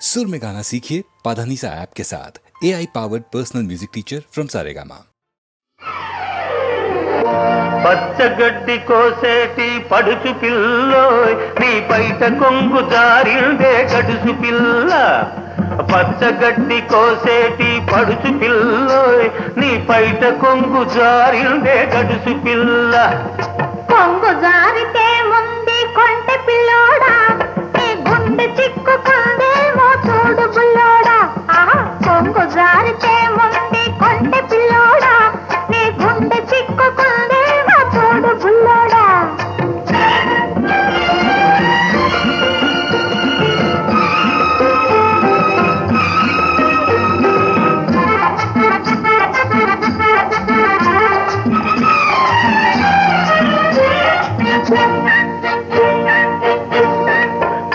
सुर में गाना सीखिए पाधानीसा ऐप के साथ A I powered personal music teacher from Saregama పచ్చగడ్డి కోసేటి పడుచు పిల్లోయ్ నీ పైట కొంగు జారిందే గడుసు పిల్ల పచ్చగడ్డి కోసేటి పడుచు పిల్లోయ్ నీ పైట కొంగు జారిందే గడుసు పిల్ల కొంగు జారితే ముందు కొంటె పిల్లోడా నీ గుండె చిక్కుకుందేమో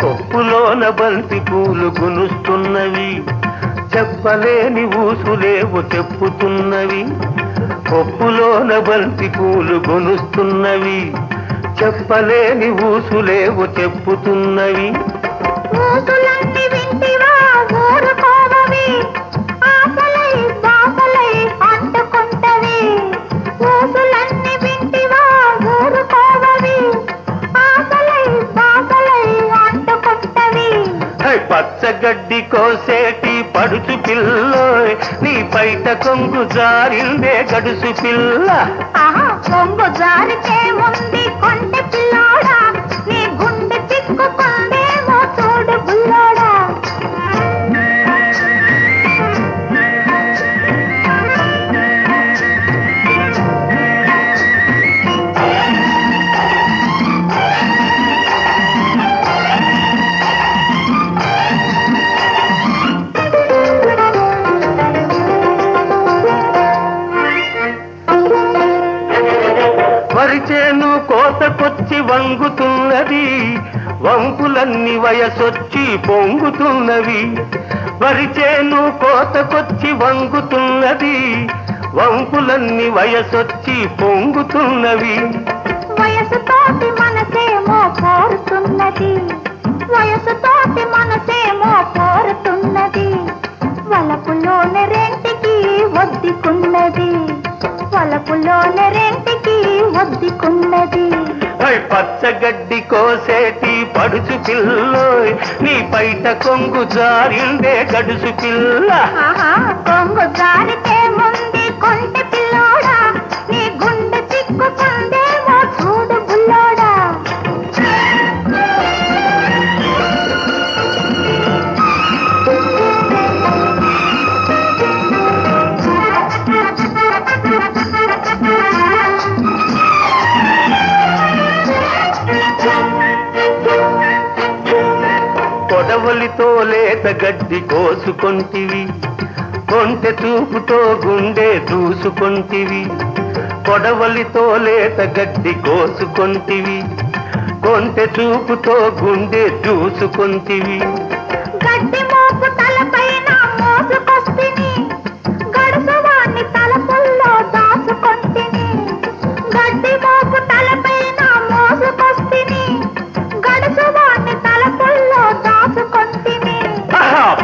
కొప్పులోన బంతి పూలు గునుస్తున్నవి. చెప్పలేని ఊసులేవు చెప్పుతున్నవి. కొప్పులోన బంతి పూలు గునుస్తున్నవి. చెప్పలేని ఊసులేవు చెప్పుతున్నవి. ఊసులన్నీ వింటివా? పచ్చగడ్డి కోసేటి పడుచు పిల్లోయ్ నీ పైట కొంగు జారిందే గడుసు పిల్ల. ఆహా కొంగు జారితే ముందు కొంటె పిల్లోడా? కోతకొచ్చి వంగుతున్నది వంపులన్నీ వయసొచ్చి పొంగుతున్నవి. వరిచేను కోతకొచ్చి వంగుతున్నది వంపులన్నీ వయసొచ్చి పొంగుతున్నవి. వయసుతోటి మనసేమో కోరుతున్నది. పచ్చగడ్డి కోసేటి పడుచు పిల్లోయ్. నీ పైట కొంగు జారిందే గడుసు పిల్ల. కొంగు జారితే ముందు కొంటి కొడవలితో లేత గడ్డి కోసుకొంటివి. కొంటె తూపుతో గుండె దూసుకొంటివి. కొడవలితో లేత గడ్డి కోసుకొంటివి. కొంటె చూపుతో గుండె దూసుకొంటివి. గడ్డి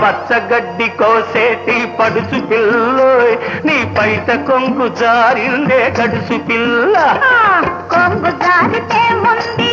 పచ్చగడ్డి కోసేటి పడుచు పిల్లోయ్. నీ పైట కొంగు జారిందే గడుసు పిల్ల. కొంగు జారితే ముందు